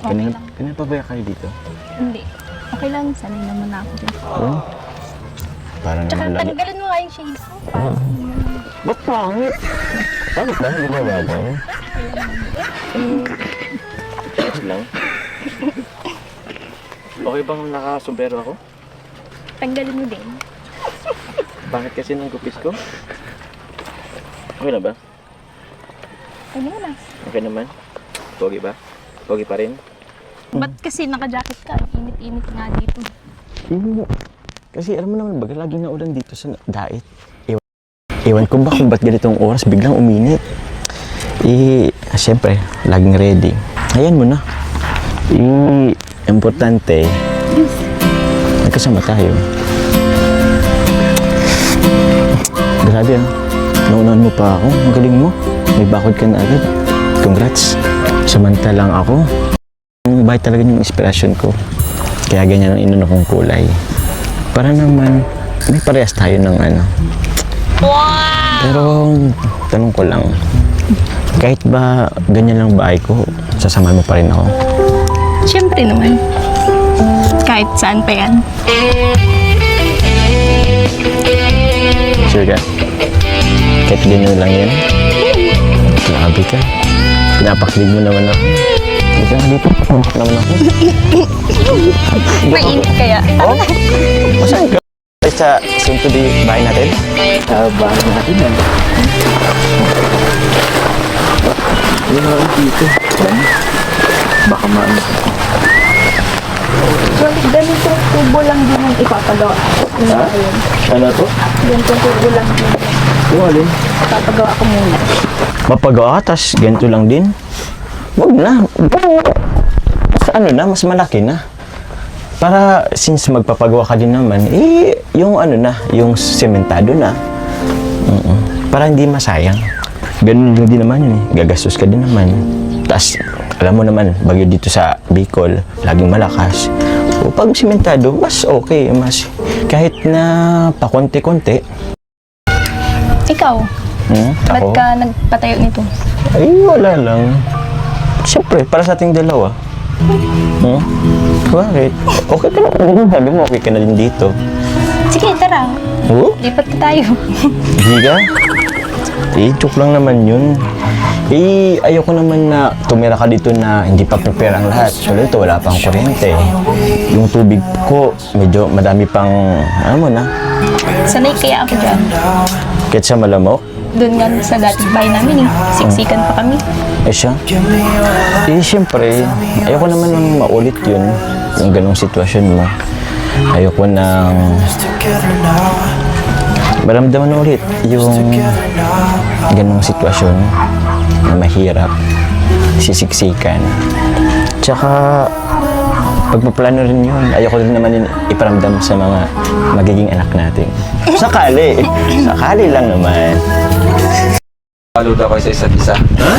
Kanina, lang. kanina pa ba kayo dito? Hindi. Okay lang, sanay naman ako dyan. Oo. Parang Tsaka naman lang. tanggalin mo nga yung shades mo. Para Ba't pangit? Pangit ba? Hindi ba ba? Wait lang. Okay bang nakasumbero ako? tanggalin mo din. Bakit kasi nang gupis ko? Okay na ba? Ano na? Okay naman? Pogi ba? Pogi pa rin? Ba't kasi naka-jacket ka? Init-init nga dito. Oo. Kasi alam mo naman ba, lagi na ulan dito sa dait. Ewan, ewan ko ba kung ba't ganitong oras biglang uminit. Eh, siyempre, laging ready. Ayan mo na. Eh, importante, nagkasama tayo. Grabe ah. Naunahan mo pa ako. Ang galing mo. May bakod ka na agad. Congrats. Samantalang ako, ang bahay talaga yung inspirasyon ko. Kaya ganyan ang inuna kong kulay. Para naman, may parehas tayo ng ano. Pero, tanong ko lang, kahit ba ganyan lang bahay ko, sasama mo pa rin ako. Siyempre naman. Kahit saan pa yan. Sure ka? Kahit ganyan lang yan? Grabe ka. Pinapakilig mo naman ako. Ika nga dito, papamak naman ako. Mainit kaya. Oh? Masaan ka? Ay, sa soon to be bahay natin? Sa bahay natin yan. Yun ako dito. Yan. Baka maano. So, ganitong tubo lang din ang ipapagawa. Ha? Ano to? Ganitong tubo lang din. Yung alin? Papagawa ko muna. Mapagawa, tas ganito lang din. Wag na. Mas ano na, mas malaki na. Para since magpapagawa ka din naman, eh, yung ano na, yung sementado na. Mm-mm. Para hindi masayang. Ganun lang din naman yun eh. Gagastos ka din naman. Tas, alam mo naman, bagyo dito sa Bicol, laging malakas. O pag sementado, mas okay. Mas, kahit na pakonti-konti. Ikaw, Hmm, ba't ako? ka nagpatayo nito? Ay, wala lang. Siyempre, para sa ating dalawa. Hmm? Bakit? Okay ka na. Sabi mo, okay ka na din dito. Sige, tara. Oo? Lipat na tayo. Hindi ka? Eh, joke lang naman yun. Eh, ayoko naman na tumira ka dito na hindi pa prepare ang lahat. So, dito wala pang kuryente. Yung tubig ko, medyo madami pang, ano mo na, Sanay kaya ako dyan. kahit sa malamok. Doon nga sa dating bahay namin eh. Siksikan pa kami. Eh siya? Eh siyempre, ayoko naman nang maulit yun, yung ganong sitwasyon mo. Ayoko nang maramdaman ulit yung ganong sitwasyon na mahirap, sisiksikan. Tsaka, pagpaplano rin yun, ayoko rin naman yun iparamdam sa mga magiging anak natin. Sakali, sakali lang naman. Follow daw kayo sa isa't isa. Ha?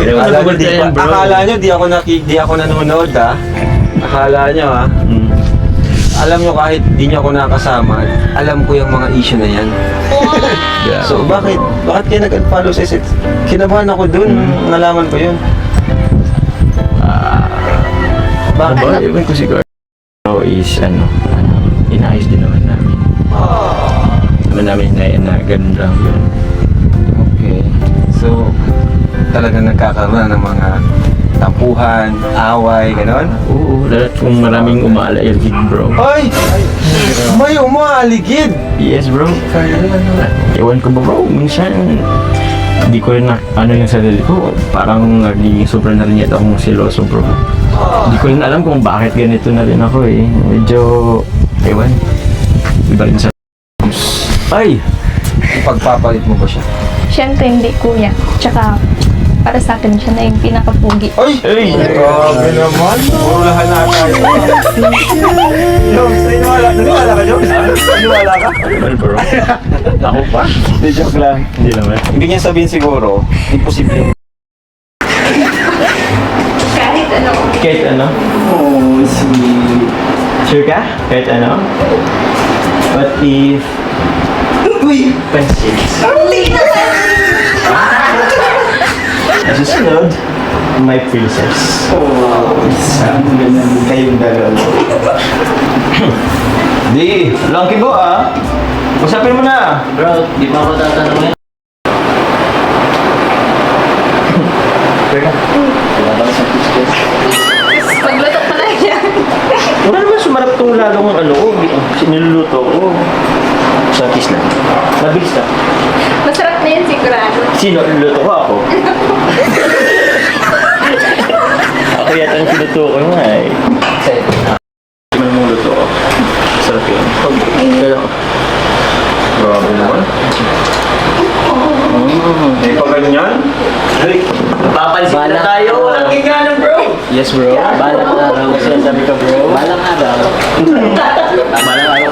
Akala nyo, di, ba, akala nyo di ako, naki, di ako nanonood ha? Akala nyo ha? Mm. Alam nyo kahit di nyo ako nakasama, alam ko yung mga issue na yan. So bakit? Bakit kayo nag-unfollow sa isa't Kinabahan ako dun, nalaman ko yun. Bakit? Ba, ewan ko siguro. So is ano, ano, inaayos din naman namin. Naman namin na, na ganun lang yun. Talagang nagkakaroon ng mga tampuhan, away, gano'n? Oo, lahat kung maraming umaaligid bro. Ay! May umaaligid! Yes bro. Ewan ko ba bro, minsan hindi ko rin na, ano yung sarili ko, parang nagiging sobrang na rin yata akong siloso bro. Hindi ko rin alam kung bakit ganito na rin ako eh. Medyo, ewan, iba rin sa Ay! Ipagpapalit mo ba siya? Siyempre hindi kuya. Tsaka para sa akin siya na yung pinakapugi. Ay! Ay! Grabe naman! Purulahan na tayo. Jones, naniwala, naniwala ka, Jones? Naniwala ka? Well bro, ako pa? Hindi, joke lang. Hindi naman. Ibig niya sabihin siguro, imposible. Kahit ano. Kahit ano? Oh, sweet. Sure ka? Kahit ano? What if Uy! pencils? Sa susunod, my princess. Oh, ganyan kayong dalawa. Di, lang kibo ah. Usapin mo na. Bro, di pa ako tatanungin. Wala bang sa kisses? Pagluto pa na yan. Wala naman sumarap tong lalong ano ko. Siniluluto ko. Sa kiss na. Mabilis na. Na sigurado. Sino? Luluto ko ako. ako yata ang sinuto ko nga eh. Sino mong luto ko? Sarap yun. Kaya ko. Grabe naman. May pa ganyan? Hey, Papansin na tayo. Walang ginganan bro! Yes bro. Balang araw. Sinasabi ka bro. Balang araw. Balang araw.